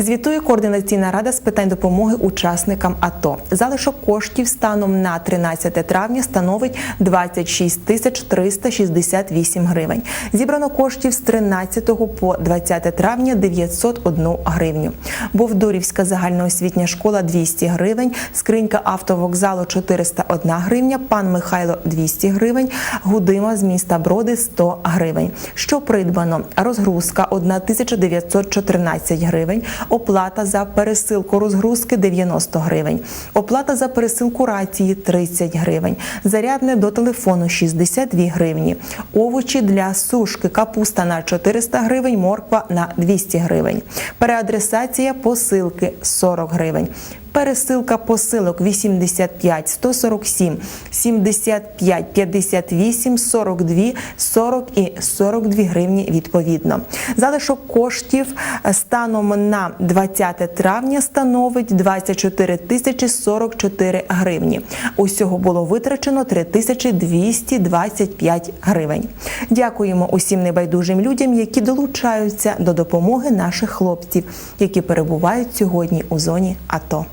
Звітує координаційна рада з питань допомоги учасникам АТО. Залишок коштів станом на 13 травня становить 26 тисяч 368 гривень. Зібрано коштів з 13 по 20 травня 901 гривню. Бовдурівська загальноосвітня школа 200 гривень, скринька автовокзалу 401 гривня, пан Михайло 200 гривень, Гудима з міста Броди 100 гривень. Що придбано? Розгрузка 1914 гривень, оплата за пересилку розгрузки 90 гривень, оплата за пересилку рації 30 гривень, зарядне до телефону 62 гривні, овочі для сушки, капуста на 400 гривень, морква на 200 гривень, переадресація посилки 40 гривень. Пересилка посилок 85 147 75 58 42 40 і 42 гривні відповідно. Залишок коштів е, станом на 20 травня становить 24 тисячі 44 гривні. Усього було витрачено 3 тисячі 225 гривень. Дякуємо усім небайдужим людям, які долучаються до допомоги наших хлопців, які перебувають сьогодні у зоні АТО.